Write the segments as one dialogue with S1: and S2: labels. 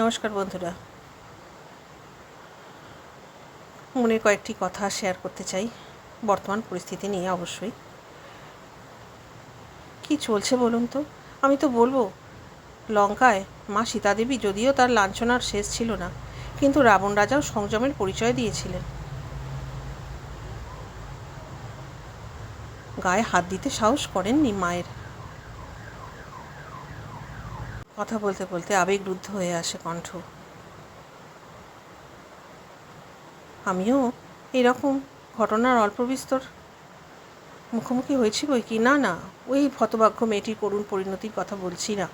S1: নমস্কার বন্ধুরা। মনের কয়েকটি কথা শেয়ার করতে চাই। বর্তমান পরিস্থিতি নিয়ে অবশ্যই। কি চলছে বলুন তো? আমি তো বলব, লঙ্কায় মা সীতাদেবী যদিও তার লাঞ্ছনার শেষ ছিল না, কিন্তু রাবণ রাজাও সংযমের পরিচয় দিয়েছিলেন। গায়ে হাত দিতে সাহস করেননি মায়ের। কথা বলতে বলতে আবেগরুদ্ধ হয়ে আসে কণ্ঠ। আমিও এরকম ঘটনার অল্প বিস্তর মুখোমুখি হয়েছি বই কি? না না, ওই হতভাগ্য মেয়েটির করুণ পরিণতির কথা বলছি না।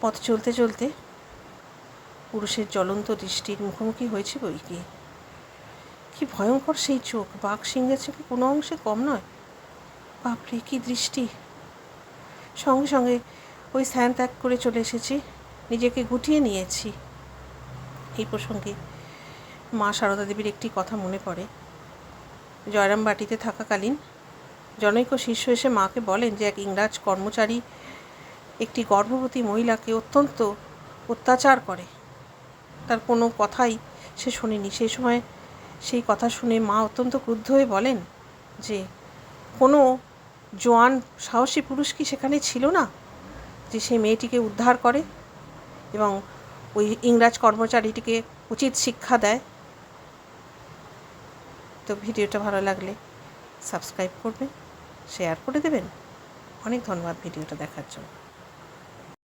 S1: পথ চলতে চলতে পুরুষের জ্বলন্ত দৃষ্টির মুখোমুখি হয়েছে বই কি? কি ভয়ঙ্কর সেই চোখ, বাঘ সিংহের চোখে কোনো অংশে কম নয়? বাপরে, কি দৃষ্টি! সঙ্গে সঙ্গে ওই স্থান ত্যাগ করে চলে এসেছি। নিজেকে গুটিয়ে নিয়েছি। এই প্রসঙ্গে মা সারদা দেবীর একটি কথা মনে পড়ে। জয়রাম বাটিতে থাকাকালীন জনৈক শিষ্য এসে মাকে বলেন যে, এক ইংরাজ কর্মচারী একটি গর্ভবতী মহিলাকে অত্যন্ত অত্যাচার করে। তার কোনো কথাই সে শোনেনি। সেই সময় সেই কথা শুনে মা অত্যন্ত ক্রুদ্ধ হয়ে বলেন যে, কোনো জোয়ান সাহসী পুরুষ কি সেখানে ছিল না? যে সেই মেয়েটিকে উদ্ধার করে এবং ওই ইংরাজ কর্মচারীটিকে উচিত শিক্ষা দেয়। তো ভিডিওটা ভালো লাগলে সাবস্ক্রাইব করবেন শেয়ার করে দেবেন। অনেক ধন্যবাদ ভিডিওটা দেখার জন্য।